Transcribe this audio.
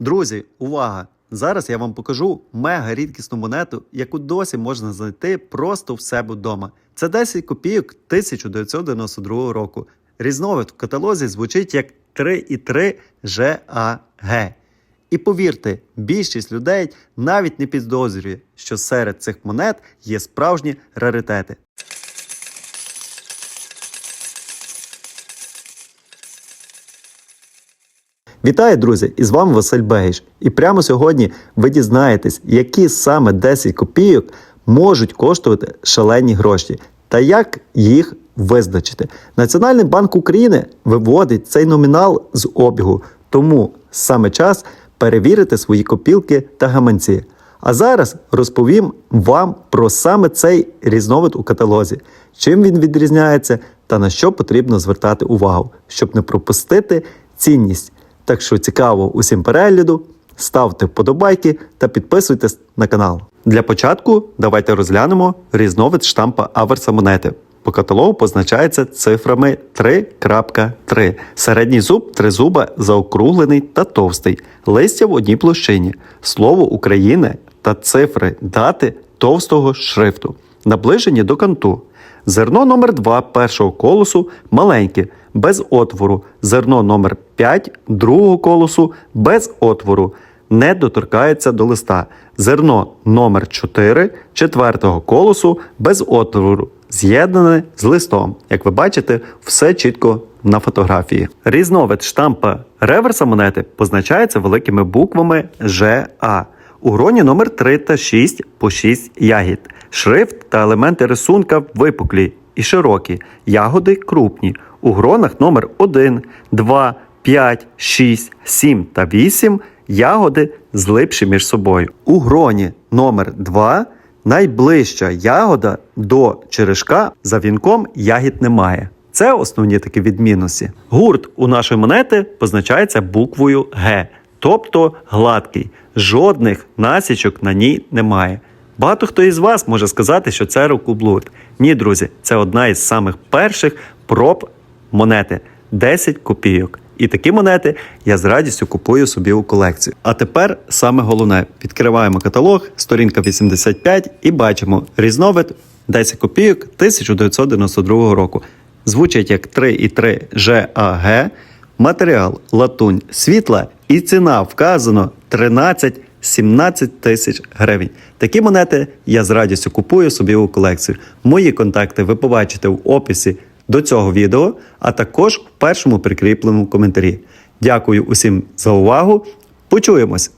Друзі, увага! Зараз я вам покажу мега рідкісну монету, яку досі можна знайти просто в себе вдома. Це 10 копійок 1992 року. Різновид в каталозі звучить як 3,3 ЖАГ. І повірте, більшість людей навіть не підозрює, що серед цих монет є справжні раритети. Вітаю, друзі! І з вами Василь Бегіш. І прямо сьогодні ви дізнаєтесь, які саме 10 копійок можуть коштувати шалені гроші та як їх визначити. Національний банк України виводить цей номінал з обігу, тому саме час перевірити свої копілки та гаманці. А зараз розповім вам про саме цей різновид у каталозі, чим він відрізняється та на що потрібно звертати увагу, щоб не пропустити цінність. Так що цікаво усім перегляду, ставте вподобайки та підписуйтесь на канал. Для початку давайте розглянемо різновид штампа аверса монети. По каталогу позначається цифрами 3.3. Середній зуб тризуба заокруглений та товстий, листя в одній площині, слово України та цифри дати товстого шрифту, наближені до канту. Зерно номер 2 першого колосу маленьке, без отвору. Зерно номер 5 другого колосу без отвору. Не доторкається до листа. Зерно номер 4 четвертого колосу без отвору. З'єднане з листом. Як ви бачите, все чітко на фотографії. Різновид штампа реверса монети позначається великими буквами ЖА. У гроні номер 3 та 6 по 6 ягід. Шрифт та елементи рисунка випуклі і широкі, ягоди крупні. У гронах номер 1, 2, 5, 6, 7 та 8 ягоди злипші між собою. У гроні номер 2 найближча ягода до черешка за вінком ягід немає. Це основні такі відмінності. Гурт у нашої монети позначається буквою Г, тобто гладкий. Жодних насічок на ній немає. Багато хто із вас може сказати, що це рукоблуд. Ні, друзі, це одна із самих перших проб монети 10 копійок. І такі монети я з радістю купую собі у колекцію. А тепер саме головне: відкриваємо каталог, сторінка 85 і бачимо різновид 10 копійок 1992 року. Звучить як 3,3 ЖАГ, матеріал латунь світла і ціна вказано 13 17 тисяч гривень. Такі монети я з радістю купую собі у колекцію. Мої контакти ви побачите в описі до цього відео, а також в першому прикріпленому коментарі. Дякую усім за увагу. Почуємось!